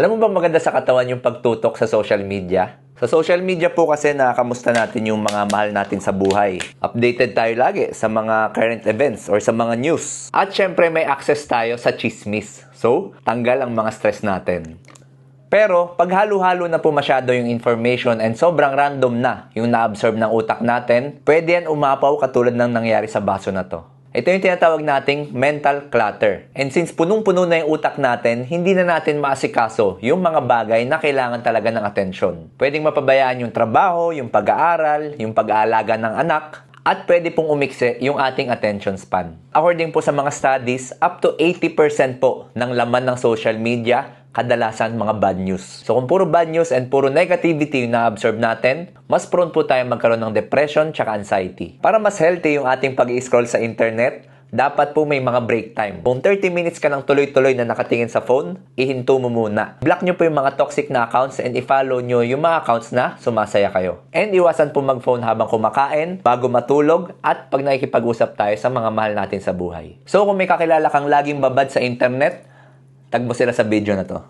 Alam mo ba maganda sa katawan yung pagtutok sa social media? Sa social media po kasi nakakamusta natin yung mga mahal natin sa buhay. Updated tayo lagi sa mga current events or sa mga news. At syempre may access tayo sa chismis. So, tanggal ang mga stress natin. Pero pag halo-halo na po masyado yung information and sobrang random na yung na-absorb ng utak natin, pwede yan umapaw katulad ng nangyari sa baso na to. Ito yung tinatawag nating mental clutter. And since punong-puno na yung utak natin, hindi na natin maasikaso yung mga bagay na kailangan talaga ng atensyon. Pwedeng mapabayaan yung trabaho, yung pag-aaral, yung pag-aalaga ng anak, at pwede pong umikse yung ating attention span. According po sa mga studies, up to 80% po ng laman ng social media kadalasan mga bad news. So kung puro bad news and puro negativity yung na-absorb natin, mas prone po tayo magkaroon ng depression tsaka anxiety. Para mas healthy yung ating pag-scroll sa internet, dapat po may mga break time. Kung 30 minutes ka nang tuloy-tuloy na nakatingin sa phone, ihinto mo muna. Block nyo po yung mga toxic na accounts and i-follow nyo yung mga accounts na sumasaya kayo. And iwasan po mag-phone habang kumakain, bago matulog, at pag nakikipag-usap tayo sa mga mahal natin sa buhay. So kung may kakilala kang laging babad sa internet, tag mo sila sa video na to.